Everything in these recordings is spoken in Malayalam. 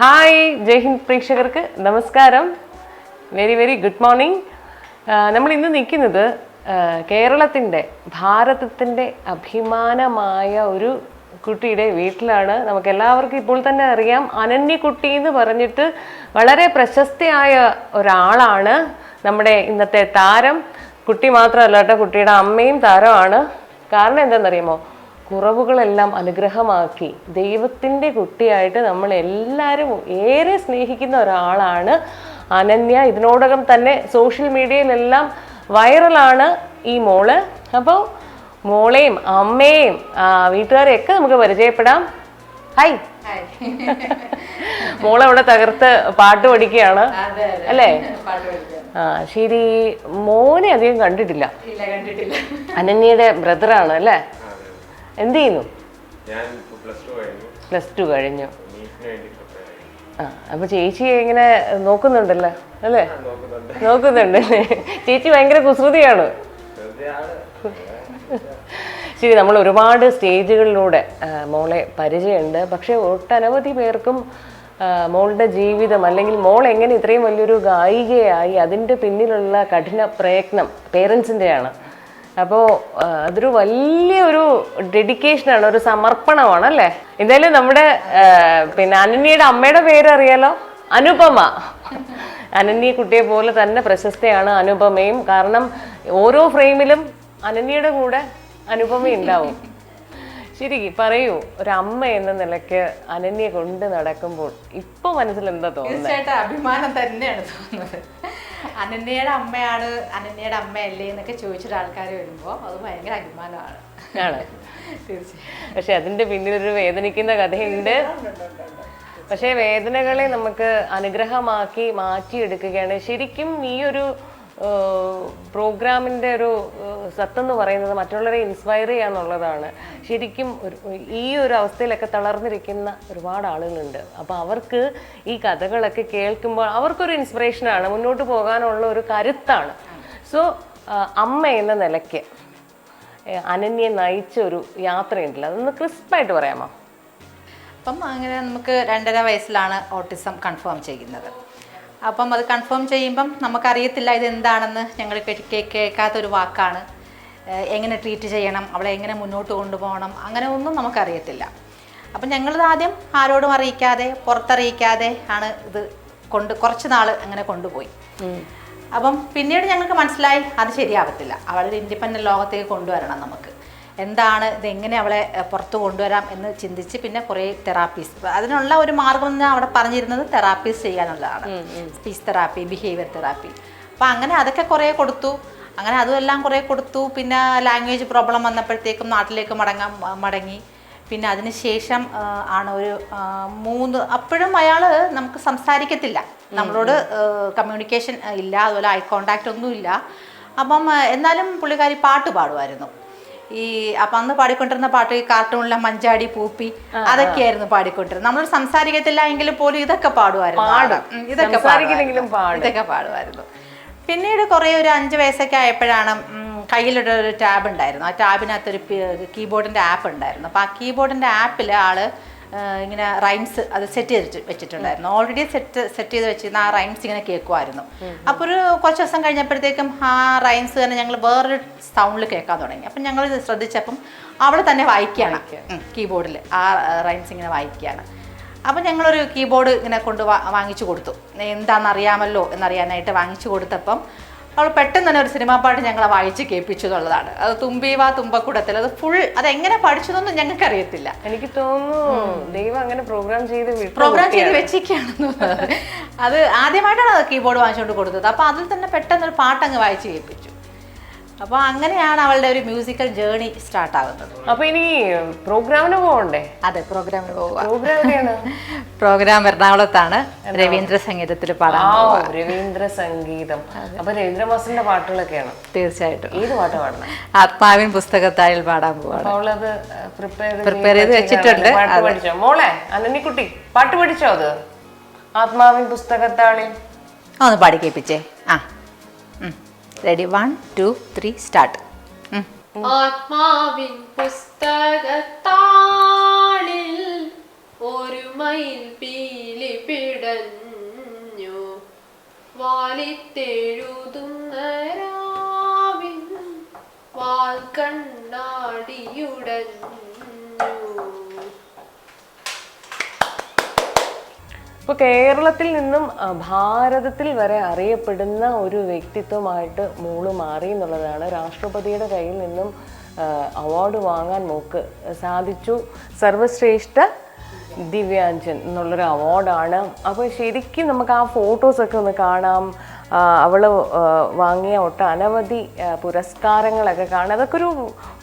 ഹായ് ജയ് ഹിന്ദ് പ്രേക്ഷകർക്ക് നമസ്കാരം. വെരി വെരി ഗുഡ് മോർണിംഗ് നമ്മൾ ഇന്ന് നിൽക്കുന്നത് കേരളത്തിന്റെ ഭാരതത്തിന്റെ അഭിമാനമായ ഒരു കുട്ടിയുടെ വീട്ടിലാണ്. നമുക്ക് എല്ലാവർക്കും ഇപ്പോൾ തന്നെ അറിയാം അനന്യക്കുട്ടി എന്ന് പറഞ്ഞിട്ട് വളരെ പ്രശസ്തിയായ ഒരാളാണ് നമ്മുടെ ഇന്നത്തെ താരം. കുട്ടി മാത്രമല്ല കേട്ടോ കുട്ടിയുടെ അമ്മയും താരമാണ്. കാരണം എന്താണെന്നറിയാമോ? കുറവുകളെല്ലാം അനുഗ്രഹമാക്കി ദൈവത്തിന്റെ കുട്ടിയായിട്ട് നമ്മൾ എല്ലാവരും ഏറെ സ്നേഹിക്കുന്ന ഒരാളാണ് അനന്യ. ഇതിനോടകം തന്നെ സോഷ്യൽ മീഡിയയിലെല്ലാം വൈറലാണ് ഈ മോൾ. അപ്പോൾ മോളെയും അമ്മയെയും വീട്ടുകാരെയൊക്കെ നമുക്ക് പരിചയപ്പെടാം. ഹായ്. അവിടെ തകർത്ത് പാട്ട് പഠിക്കുകയാണ്. അല്ലേ? ആ ശരി. മോനെ അധികം കണ്ടിട്ടില്ല. അനന്യയുടെ ബ്രദറാണ് അല്ലേ? എന്ത് ചെയ്യുന്നു? പ്ലസ് ടു കഴിഞ്ഞു. ആ അപ്പൊ ചേച്ചി ഇങ്ങനെ നോക്കുന്നുണ്ടല്ലോ അല്ലേ? നോക്കുന്നുണ്ട്. ചേച്ചി ഭയങ്കര കുസൃതിയാണ്. ശരി നമ്മൾ ഒരുപാട് സ്റ്റേജുകളിലൂടെ മോളെ പരിചയമുണ്ട്. പക്ഷേ ഒട്ടനവധി പേർക്കും മോളുടെ ജീവിതം അല്ലെങ്കിൽ മോൾ എങ്ങനെ ഇത്രയും വലിയൊരു ഗായികയായി അതിന്റെ പിന്നിലുള്ള കഠിന പ്രയത്നം പേരൻസിന്റെയാണ് അപ്പോൾ അതൊരു വലിയൊരു ഡെഡിക്കേഷനാണ് ഒരു സമർപ്പണമാണ് അല്ലേ? എന്തായാലും നമ്മുടെ പിന്നെ അനന്യയുടെ അമ്മയുടെ പേര് അറിയാലോ അനുപമ. അനന്യ കുട്ടിയെ പോലെ തന്നെ പ്രശസ്തയാണ് അനുപമയും. കാരണം ഓരോ ഫ്രെയിമിലും അനന്യയുടെ കൂടെ അനുപമ ഉണ്ടാവും. ശരി പറയൂ ഒരു അമ്മ എന്ന നിലയ്ക്ക് അനന്യ കൊണ്ട് നടക്കുമ്പോൾ ഇപ്പൊ മനസ്സിൽ എന്താ തോന്നുന്നത് അഭിമാനം തന്നെയാണ് തോന്നുന്നത്. അനന്യയുടെ അമ്മയാണ് അനന്യയുടെ അമ്മയല്ലേ എന്നൊക്കെ ചോദിച്ചിട്ട് ആൾക്കാർ വരുമ്പോൾ അത് ഭയങ്കര അഭിമാനമാണ്. ആണ്? പക്ഷെ അതിന്റെ പിന്നിലൊരു വേദനിക്കുന്ന കഥയുണ്ട്. പക്ഷേ വേദനകളെ നമുക്ക് അനുഗ്രഹമാക്കി മാറ്റിയെടുക്കുകയാണ്. ശരിക്കും ഈ ഒരു പ്രോഗ്രാമിന്റെ ഒരു സത്തെന്ന് പറയുന്നത് മറ്റുള്ളവരെ ഇൻസ്പയർ ചെയ്യാന്നുള്ളതാണ് ശരിക്കും ഒരു ഈ ഒരു അവസ്ഥയിലൊക്കെ തളർന്നിരിക്കുന്ന ഒരുപാട് ആളുകളുണ്ട്. അപ്പോൾ അവർക്ക് ഈ കഥകളൊക്കെ കേൾക്കുമ്പോൾ അവർക്കൊരു ഇൻസ്പിറേഷനാണ് മുന്നോട്ട് പോകാനുള്ള ഒരു കരുത്താണ്. സോ അമ്മ എന്ന നിലയ്ക്ക് അനന്യെ നയിച്ച ഒരു യാത്രയുണ്ടല്ലോ. അതൊന്ന് ക്രിസ്പായിട്ട് പറയാമോ? അപ്പം അങ്ങനെ നമുക്ക് രണ്ടര വയസ്സിലാണ് ഓട്ടിസം കൺഫേം ചെയ്യുന്നത്. അപ്പം അത് കൺഫേം ചെയ്യുമ്പം നമുക്കറിയത്തില്ല ഇത് എന്താണെന്ന് ഞങ്ങൾ കേൾക്കാത്തൊരു വാക്കാണ്. എങ്ങനെ ട്രീറ്റ് ചെയ്യണം അവളെ എങ്ങനെ മുന്നോട്ട് കൊണ്ടുപോകണം അങ്ങനെ ഒന്നും നമുക്കറിയത്തില്ല. അപ്പം ഞങ്ങളിത് ആദ്യം ആരോടും അറിയിക്കാതെ പുറത്തറിയിക്കാതെ ആണ് ഇത് കൊണ്ട് കുറച്ച് നാൾ അങ്ങനെ കൊണ്ടുപോയി. അപ്പം പിന്നീട് ഞങ്ങൾക്ക് മനസ്സിലായി അത് ശരിയാവത്തില്ല. അവളൊരു ഇൻഡിപെൻഡന്റ് ലോകത്തേക്ക് കൊണ്ടുവരണം നമുക്ക്. എന്താണ് ഇതെങ്ങനെ അവളെ പുറത്ത് കൊണ്ടുവരാം എന്ന് ചിന്തിച്ച് പിന്നെ കുറേ തെറാപ്പീസ്. അതിനുള്ള ഒരു മാർഗം എന്ന് അവിടെ പറഞ്ഞിരുന്നത് therapies ചെയ്യാനുള്ളതാണ്. Speech therapy behaviour therapy. അപ്പം അങ്ങനെ അതൊക്കെ കുറേ കൊടുത്തു. അങ്ങനെ അതുമെല്ലാം കുറേ കൊടുത്തു. പിന്നെ ലാംഗ്വേജ് പ്രോബ്ലം വന്നപ്പോഴത്തേക്കും നാട്ടിലേക്ക് മടങ്ങാൻ മടങ്ങി. പിന്നെ അതിനുശേഷം ശേഷം ആണ് ഒരു മൂന്ന് അപ്പോഴും അയാൾ നമുക്ക് സംസാരിക്കത്തില്ല. നമ്മളോട് കമ്മ്യൂണിക്കേഷൻ ഇല്ല അതുപോലെ ഐ കോണ്ടാക്റ്റ് ഒന്നും ഇല്ല അപ്പം എന്നാലും പുള്ളിക്കാരി പാട്ട് പാടുമായിരുന്നു. ഈ അപ്പം അന്ന് പാടിക്കൊണ്ടിരുന്ന പാട്ട് ഈ കാർട്ടൂണിലെ മഞ്ചാടി പൂപ്പി അതൊക്കെയായിരുന്നു പാടിക്കൊണ്ടിരുന്നത്. നമ്മൾ സംസാരിക്കത്തില്ല എങ്കിൽ പോലും ഇതൊക്കെ പാടുമായിരുന്നു. ഇതൊക്കെ. ഇതൊക്കെ പാടുമായിരുന്നു. പിന്നീട് കുറേ ഒരു അഞ്ച് വയസ്സൊക്കെ ആയപ്പോഴാണ് കയ്യിലൊരു ഒരു ടാബ് ഉണ്ടായിരുന്നു. ആ ടാബിനകത്തൊരു കീബോർഡിന്റെ ആപ്പ് ഉണ്ടായിരുന്നു. അപ്പൊ ആ കീബോർഡിന്റെ ആപ്പിൽ ആൾ ആ, ഇങ്ങനെ റൈംസ് അത് സെറ്റ് ചെയ്ത് വെച്ചിട്ടുണ്ടായിരുന്നു. ഓൾറെഡി സെറ്റ് സെറ്റ് ചെയ്ത് വെച്ചിരുന്ന ആ റൈംസ് ഇങ്ങനെ കേൾക്കുമായിരുന്നു. അപ്പോൾ ഒരു കുറച്ച് ദിവസം കഴിഞ്ഞപ്പോഴത്തേക്കും ആ റൈംസ് തന്നെ ഞങ്ങൾ വേറൊരു സൗണ്ടിൽ കേൾക്കാൻ തുടങ്ങി. അപ്പം ഞങ്ങൾ ശ്രദ്ധിച്ചപ്പം അവൾ തന്നെ വായിക്കുകയാണ്. കീബോർഡിൽ ആ റൈംസ് ഇങ്ങനെ വായിക്കുകയാണ്. അപ്പം ഞങ്ങളൊരു കീബോർഡ് ഇങ്ങനെ കൊണ്ട് വാ- വാങ്ങിച്ചു കൊടുത്തു. എന്താണെന്നറിയാമല്ലോ എന്നറിയാനായിട്ട് വാങ്ങിച്ചു കൊടുത്തപ്പം അവൾ പെട്ടെന്ന് തന്നെ ഒരു സിനിമാ പാട്ട് ഞങ്ങളെ വായിച്ച് കേൾപ്പിച്ചു എന്നുള്ളതാണ് അത് തുമ്പീവാ തുമ്പക്കൂടത്തിൽ. അത് ഫുൾ അത് എങ്ങനെ പഠിച്ചതൊന്നും ഞങ്ങൾക്ക് അറിയത്തില്ല എനിക്ക് തോന്നുന്നു ദൈവം അങ്ങനെ പ്രോഗ്രാം ചെയ്ത് പ്രോഗ്രാം ചെയ്ത്. വെച്ചിരിക്കുകയാണെന്ന് അത് ആദ്യമായിട്ടാണ് അത് കീബോർഡ് വാങ്ങിച്ചുകൊണ്ട് കൊടുത്തത്. അപ്പോൾ അതിൽ തന്നെ പെട്ടെന്ന് ഒരു പാട്ടങ്ങ് വായിച്ച് കേൾപ്പിച്ചു. അപ്പോൾ അങ്ങനെയാണ് അവളുടെ ഒരു മ്യൂസിക്കൽ ജേണി സ്റ്റാർട്ട് ആകുന്നത് അപ്പൊ ഇനി പ്രോഗ്രാമിന് പോകണ്ടേ അതെ പ്രോഗ്രാമിന് പോവുക. പ്രോഗ്രാം എവിടെയാണ് പ്രോഗ്രാം എറണാകുളത്താണ്. രവീന്ദ്ര സംഗീതത്തിൽ പാടാൻ. രവീന്ദ്ര സംഗീതം. അപ്പോൾ രവീന്ദ്ര മാസ്റ്ററിന്റെ പാട്ടുകളൊക്കെയാണ്. തീർച്ചയായിട്ടും. ഏത് പാട്ട് പാടണം? ആത്മാവിൻ പുസ്തകത്തായിൽ പാടാൻ പോവാണ്. അപ്പൊ അവളത് പ്രിപ്പയർ Prepare ചെയ്ത് വെച്ചിട്ടുണ്ട്. പാട്ട് പഠിച്ചോ? മോളെ അനന്നിക്കുട്ടി പാട്ട് പഠിച്ചോ അത്? ആത്മാവിൻ പുസ്തകത്താളിൽ. ഒന്ന് പാടി കേൾപ്പിച്ചേ. ആ. Ready one two three start ആത്മാവിൻ പുസ്തകത്താളിൽ ഒരു മയിൽ പീലി പിടഞ്ഞു. വാലിത്തെഴുതുന്ന രാവിൻ വാൽ കണ്ണാടിയുടഞ്ഞു ഇപ്പോൾ കേരളത്തിൽ നിന്നും ഭാരതത്തിൽ വരെ അറിയപ്പെടുന്ന ഒരു വ്യക്തിത്വമായിട്ട് മോൾ മാറി എന്നുള്ളതാണ്. രാഷ്ട്രപതിയുടെ കയ്യിൽ നിന്നും അവാർഡ് വാങ്ങാൻ മോക്ക് സാധിച്ചു. സർവശ്രേഷ്ഠ ദിവ്യാഞ്ജൻ എന്നുള്ളൊരു അവാർഡാണ് അപ്പോൾ ശരിക്കും നമുക്ക് ആ ഫോട്ടോസൊക്കെ ഒന്ന് കാണാം. ആ, അവള് ആ, വാങ്ങിയ ഒട്ടനവധി ആ, പുരസ്കാരങ്ങളൊക്കെ കാണാം അതൊക്കെ ഒരു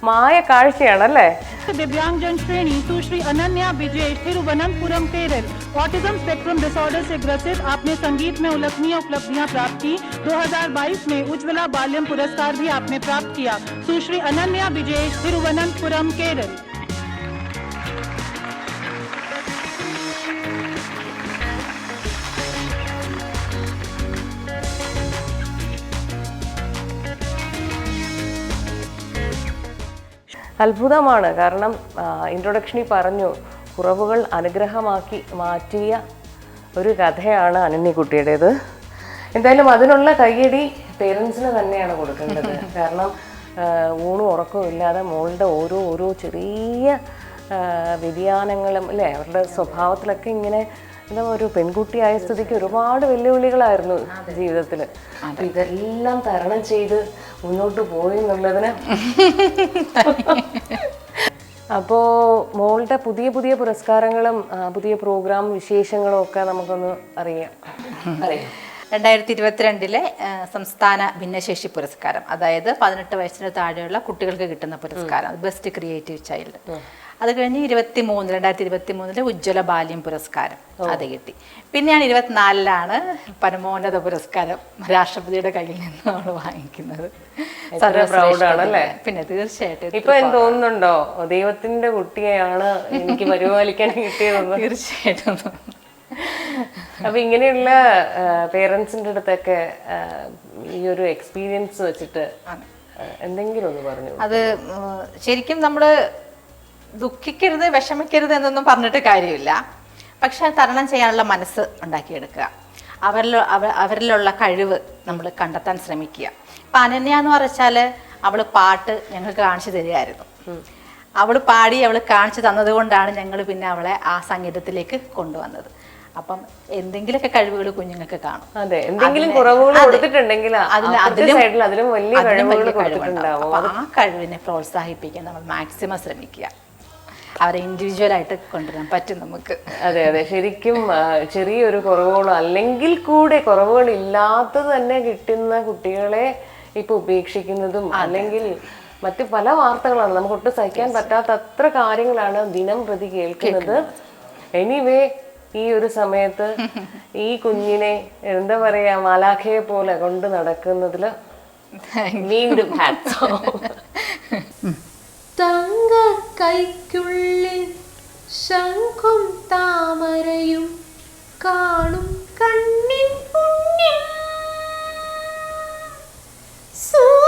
മായ കാഴ്ചയാണല്ലേ दिव्यांगजन श्रेणी Sushri Ananya Vijay Thiruvananthapuram Kerala autism spectrum disorder से ग्रसित आपने संगीत में उल्लेखनीय उपलब्धियां प्राप्त की 2022 में उज्ज्वला बाल्यम पुरस्कार भी आपने प्राप्त किया सुश्री अनन्या विजय तिरुवनंतपुरम केरल അത്ഭുതമാണ്. കാരണം ഇൻട്രൊഡക്ഷനിൽ പറഞ്ഞു കുറവുകൾ അനുഗ്രഹമാക്കി മാറ്റിയ ഒരു കഥയാണ് അനന്യക്കുട്ടിയുടേത് എന്തായാലും അതിനുള്ള കയ്യടി പേരൻസിന് തന്നെയാണ് കൊടുക്കേണ്ടത്. കാരണം ഊണും ഉറക്കവും ഇല്ലാതെ മോളുടെ ഓരോ ഓരോ ചെറിയ വ്യതിയാനങ്ങളും അല്ലേ? അവരുടെ സ്വഭാവത്തിലൊക്കെ ഇങ്ങനെ എന്താ ഒരു പെൺകുട്ടിയായ സ്ഥിതിക്ക് ഒരുപാട് വെല്ലുവിളികളായിരുന്നു ജീവിതത്തിൽ അപ്പം ഇതെല്ലാം തരണം ചെയ്ത് മുന്നോട്ട് പോയി എന്നുള്ളതിന് അപ്പോൾ മോളുടെ പുതിയ പുതിയ പുരസ്കാരങ്ങളും പുതിയ പ്രോഗ്രാം വിശേഷങ്ങളും ഒക്കെ നമുക്കൊന്ന് അറിയാം. അറിയാം. രണ്ടായിരത്തി ഇരുപത്തിരണ്ടിലെ സംസ്ഥാന ഭിന്നശേഷി പുരസ്കാരം. അതായത് പതിനെട്ട് വയസ്സിന് താഴെയുള്ള കുട്ടികൾക്ക് കിട്ടുന്ന പുരസ്കാരം. ബെസ്റ്റ് ക്രിയേറ്റീവ് ചൈൽഡ് അത് കഴിഞ്ഞ് ഇരുപത്തി മൂന്ന് രണ്ടായിരത്തി ഇരുപത്തി മൂന്നിലെ ഉജ്ജ്വല ബാല്യം പുരസ്കാരം അത് കിട്ടി. പിന്നെയാണ് ഇരുപത്തിനാലിലാണ് പരമോന്നത പുരസ്കാരം രാഷ്ട്രപതിയുടെ കയ്യിൽ നിന്ന് നമ്മൾ വാങ്ങിക്കുന്നത്? പിന്നെ തീർച്ചയായിട്ടും ഇപ്പൊ എന്ത് തോന്നുന്നുണ്ടോ? ദൈവത്തിന്റെ കുട്ടിയെയാണ് എനിക്ക് പരിപാലിക്കാൻ കിട്ടിയതെന്ന്. തീർച്ചയായിട്ടും. അപ്പൊ ഇങ്ങനെയുള്ള പേരൻസിന്റെ അടുത്തൊക്കെ ഈ ഒരു എക്സ്പീരിയൻസ് വെച്ചിട്ട് എന്തെങ്കിലും ഒന്ന് പറഞ്ഞു അത് ശരിക്കും നമ്മൾ ദുഃഖിക്കരുത് വിഷമിക്കരുത് എന്നൊന്നും പറഞ്ഞിട്ട് കാര്യമില്ല. പക്ഷെ തരണം ചെയ്യാനുള്ള മനസ്സ് ഉണ്ടാക്കിയെടുക്കുക. അവരിൽ അവ- അവരിലുള്ള കഴിവ് നമ്മൾ കണ്ടെത്താൻ ശ്രമിക്കുക. ഇപ്പം അനന്യ എന്ന് പറഞ്ഞാൽ അവൾ പാട്ട് ഞങ്ങൾക്ക് കാണിച്ചു തരികയായിരുന്നു. അവൾ പാടി അവൾ കാണിച്ചു തന്നത് കൊണ്ടാണ് ഞങ്ങൾ പിന്നെ അവളെ ആ സംഗീതത്തിലേക്ക് കൊണ്ടുവന്നത്. അപ്പം എന്തെങ്കിലുമൊക്കെ കഴിവുകൾ കുഞ്ഞുങ്ങൾക്ക് കാണും. അതെ എന്തെങ്കിലും കുറവുകൾ. കൊടുത്തിട്ടുണ്ടെങ്കിൽ അതിലും- വലിയ കഴിവുകൾ ആ കഴിവിനെ പ്രോത്സാഹിപ്പിക്കാൻ നമ്മൾ മാക്സിമം ശ്രമിക്കുക. അവരെ ഇൻഡിവിജ്വൽ ആയിട്ട് കൊണ്ടുവരാൻ പറ്റും നമുക്ക്. അതെ അതെ. ശരിക്കും ചെറിയൊരു കുറവുകളോ അല്ലെങ്കിൽ കൂടെ കുറവുകൾ ഇല്ലാത്തത് തന്നെ കിട്ടുന്ന കുട്ടികളെ ഇപ്പൊ ഉപേക്ഷിക്കുന്നതും അല്ലെങ്കിൽ മറ്റ് പല വാർത്തകളാണ്. നമുക്ക് ഒട്ടും സഹിക്കാൻ പറ്റാത്ത അത്ര കാര്യങ്ങളാണ് ദിനം പ്രതി കേൾക്കുന്നത്. എനിവേ ഈ ഒരു സമയത്ത് ഈ കുഞ്ഞിനെ എന്താ പറയാ മാലാഖയെ പോലെ കൊണ്ട് നടക്കുന്നതിൽ വീണ്ടും. തങ്ക കൈക്കുള്ളിൽ ശംഖും താമരയും കാണും കണ്ണിൻ പുണ്യം. സൂര്യ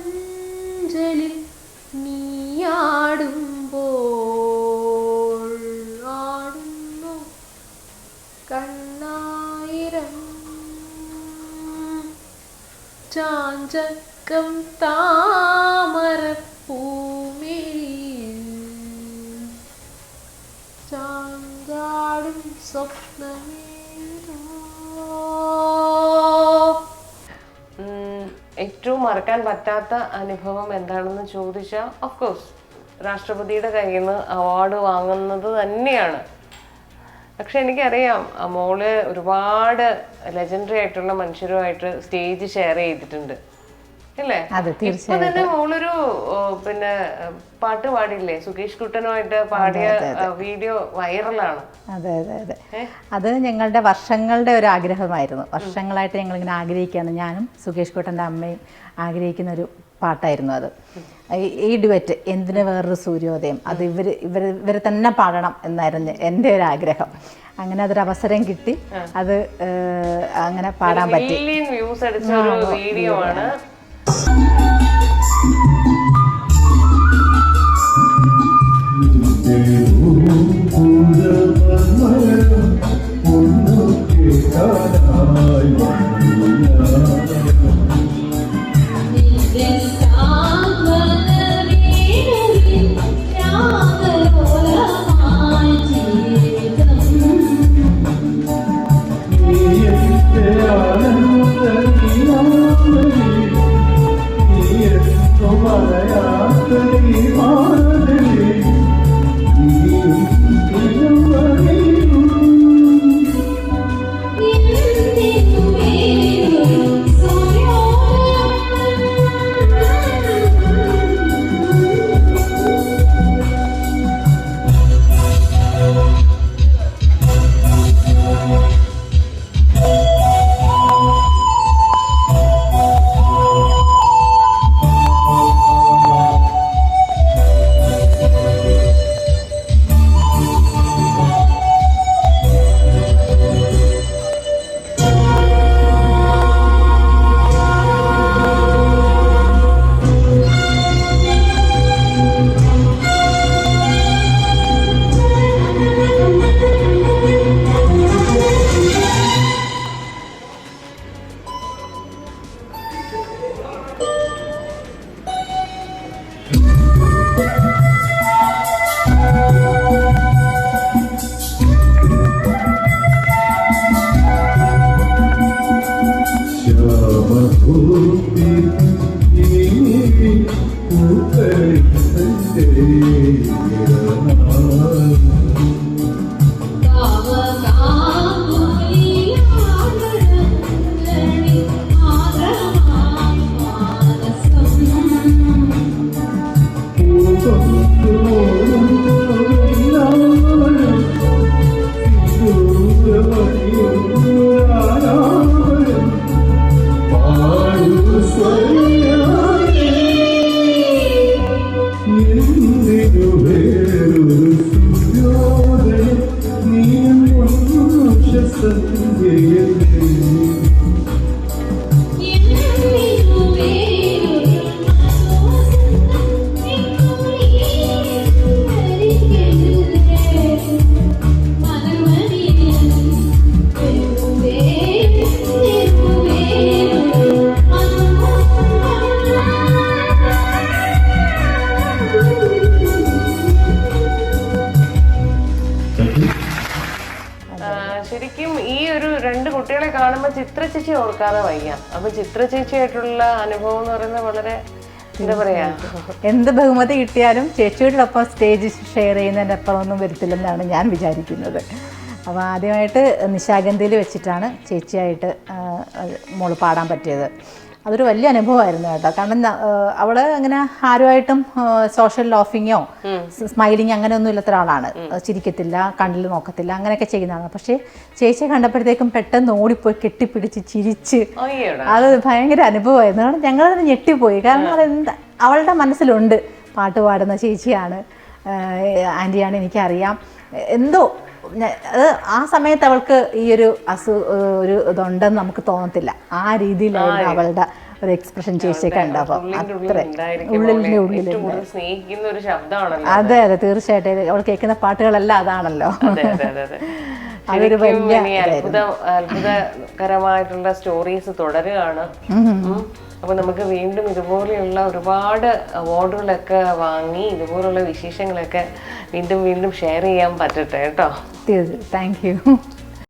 ആലിലമഞ്ചലിൽ നീയാടുമ്പോൾ ആടുന്നു കണ്ണായിരം ചാഞ്ചക്കം താമരപ്പൂമിഴിയിൽ ചാഞ്ചാടും സ്വപ്നമേതോ ഉം, ഏറ്റവും മറക്കാൻ പറ്റാത്ത അനുഭവം എന്താണെന്ന് ചോദിച്ചാൽ ഓഫ് കോഴ്സ് രാഷ്ട്രപതിയുടെ കയ്യിൽ നിന്ന് അവാർഡ് വാങ്ങുന്നത് തന്നെയാണ്. പക്ഷെ എനിക്കറിയാം മോൾ ഒരുപാട് ലെജൻഡറി ആയിട്ടുള്ള മനുഷ്യരുമായിട്ട് സ്റ്റേജ് ഷെയർ ചെയ്തിട്ടുണ്ട്. അതെ, തീർച്ചയായും മോളൊരു പിന്നെ പാട്ട് പാടില്ലേ സുകേഷ് കുട്ടനുമായിട്ട് പാടിയ വീഡിയോ വൈറലാണ്. അതെ അതെ അതെ. അത് ഞങ്ങളുടെ വർഷങ്ങളുടെ ഒരു ആഗ്രഹമായിരുന്നു. വർഷങ്ങളായിട്ട് ഞങ്ങളിങ്ങനെ ആഗ്രഹിക്കുകയാണ് ഞാനും സുകേഷ് കുട്ടന്റെ അമ്മയും ആഗ്രഹിക്കുന്ന ഒരു പാട്ടായിരുന്നു അത്. ഈ- ഈ ഡുവറ്റ് എന്തിനു വേറൊരു സൂര്യോദയം? അത് ഇവർ ഇവർ ഇവർ തന്നെ പാടണം എന്നായിരുന്നു എന്റെ ഒരു ആഗ്രഹം. അങ്ങനെ അതൊരു അവസരം കിട്ടി. അത് അങ്ങനെ പാടാൻ പറ്റി. Música കുട്ടികളെ കാണുമ്പോൾ ചിത്ര ചേച്ചി ഓർക്കാതെ വയ്യ. അപ്പൊ ചിത്ര ചേച്ചിയായിട്ടുള്ള അനുഭവം എന്ന് പറയുന്നത് വളരെ എന്താ പറയാ? എന്ത് ബഹുമതി കിട്ടിയാലും ചേച്ചിയോടൊപ്പം സ്റ്റേജ് ഷെയർ ചെയ്യുന്നതിന്റെ അപ്പുറമൊന്നും വരത്തില്ലെന്നാണ് ഞാൻ വിചാരിക്കുന്നത്. അപ്പോൾ ആദ്യമായിട്ട് നിശാഗന്ധിയിൽ വെച്ചിട്ടാണ് ചേച്ചിയായിട്ട് മോൾ പാടാൻ പറ്റിയത്. അതൊരു വലിയ അനുഭവമായിരുന്നു കേട്ടോ. കാരണം അവൾ അങ്ങനെ ആരുമായിട്ടും സോഷ്യൽ ലോഫിങ്ങോ സ്മൈലിങ് അങ്ങനെ ഒന്നും ഇല്ലാത്ത ഒരാളാണ്. ചിരിക്കത്തില്ല കണ്ണിൽ നോക്കത്തില്ല അങ്ങനെയൊക്കെ ചെയ്യുന്നതാണ്. പക്ഷേ ചേച്ചിയെ കണ്ടപ്പോഴത്തേക്കും പെട്ടെന്ന് ഓടിപ്പോയി കെട്ടിപ്പിടിച്ച് ചിരിച്ച് അത് ഭയങ്കര അനുഭവമായിരുന്നു. കാരണം ഞങ്ങൾ തന്നെ ഞെട്ടിപ്പോയി. കാരണം അതെന്താ അവളുടെ മനസ്സിലുണ്ട് പാട്ട് പാടുന്ന ചേച്ചിയാണ് ആന്റിയാണ് എനിക്കറിയാം. എന്തോ അത് ആ സമയത്ത് അവൾക്ക് ഈ ഒരു അസു ഒരു ഇതുണ്ടെന്ന് നമുക്ക് തോന്നത്തില്ല. ആ രീതിയിലായിരുന്നു അവളുടെ ഒരു എക്സ്പ്രഷൻ ചേച്ചിയൊക്കെ ഉണ്ടാവും ഉള്ളിൽ അത്ര. ഉണ്ടായിരിക്കും ഉള്ളിന്റെ ഉള്ളിൽ സ്നേഹിക്കുന്ന ഒരു ശബ്ദമാണല്ലോ അതെ. അതെ തീർച്ചയായിട്ടും. അവൾ കേൾക്കുന്ന പാട്ടുകളെല്ലാം അതാണല്ലോ. അതെ അതെ അതെ അതെ. അതൊരു വലിയ അത്ഭുത അത്ഭുതകരമായിട്ടുള്ള സ്റ്റോറീസ് തുടരുകയാണ്. ഉം. അപ്പൊ നമുക്ക് വീണ്ടും ഇതുപോലെയുള്ള ഒരുപാട് അവാർഡുകളൊക്കെ വാങ്ങി ഇതുപോലുള്ള വിശേഷങ്ങളൊക്കെ വീണ്ടും വീണ്ടും ഷെയർ ചെയ്യാൻ പറ്റട്ടെ കേട്ടോ താങ്ക് യു